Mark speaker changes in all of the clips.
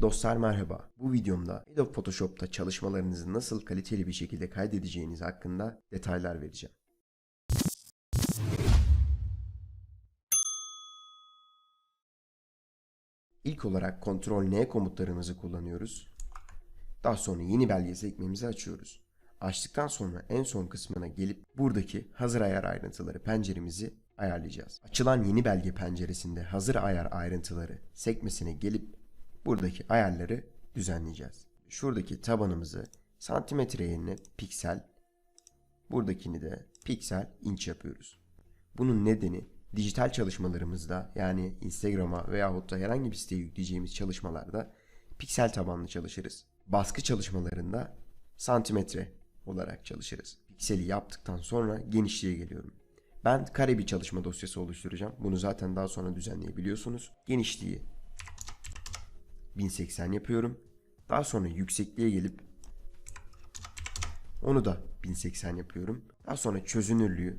Speaker 1: Dostlar merhaba. Bu videomda Adobe Photoshop'ta çalışmalarınızı nasıl kaliteli bir şekilde kaydedeceğiniz hakkında detaylar vereceğim. İlk olarak Ctrl N komutlarımızı kullanıyoruz. Daha sonra yeni belge sekmemizi açıyoruz. Açtıktan sonra en son kısmına gelip buradaki hazır ayar ayrıntıları penceremizi ayarlayacağız. Açılan yeni belge penceresinde hazır ayar ayrıntıları sekmesine gelip buradaki ayarları düzenleyeceğiz. Şuradaki tabanımızı santimetre yerine piksel, buradakini de piksel inç yapıyoruz. Bunun nedeni dijital çalışmalarımızda yani Instagram'a veyahut da herhangi bir siteye yükleyeceğimiz çalışmalarda piksel tabanlı çalışırız. Baskı çalışmalarında santimetre olarak çalışırız. Pikseli yaptıktan sonra genişliğe geliyorum. Ben kare bir çalışma dosyası oluşturacağım. Bunu zaten daha sonra düzenleyebiliyorsunuz. Genişliği 1080 yapıyorum. Daha sonra yüksekliğe gelip onu da 1080 yapıyorum. Daha sonra çözünürlüğü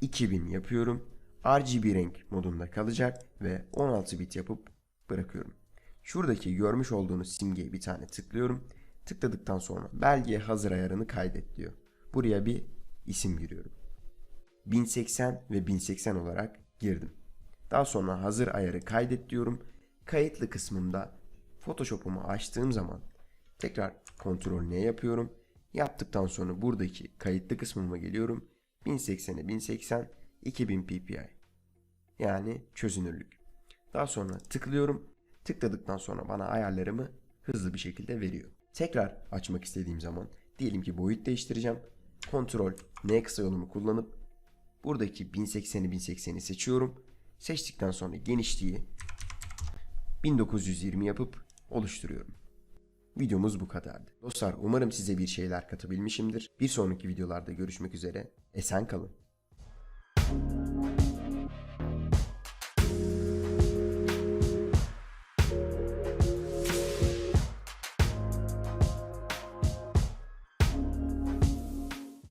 Speaker 1: 2000 yapıyorum. RGB renk modunda kalacak ve 16 bit yapıp bırakıyorum. Şuradaki görmüş olduğunuz simgeye bir tane tıklıyorum. Tıkladıktan sonra belgeye hazır ayarını kaydet diyor. Buraya bir isim giriyorum. 1080 ve 1080 olarak girdim. Daha sonra hazır ayarı kaydet diyorum. Kayıtlı kısmında Photoshop'umu açtığım zaman tekrar Ctrl N yapıyorum. Yaptıktan sonra buradaki kayıtlı kısmıma geliyorum. 1080'e 1080 2000 ppi. Yani çözünürlük. Daha sonra tıklıyorum. Tıkladıktan sonra bana ayarlarımı hızlı bir şekilde veriyor. Tekrar açmak istediğim zaman diyelim ki boyut değiştireceğim. Ctrl N kısa yolumu kullanıp buradaki 1080'i 1080'i seçiyorum. Seçtikten sonra genişliği 1920 yapıp oluşturuyorum. Videomuz bu kadardı. Dostlar umarım size bir şeyler katabilmişimdir. Bir sonraki videolarda görüşmek üzere. Esen kalın.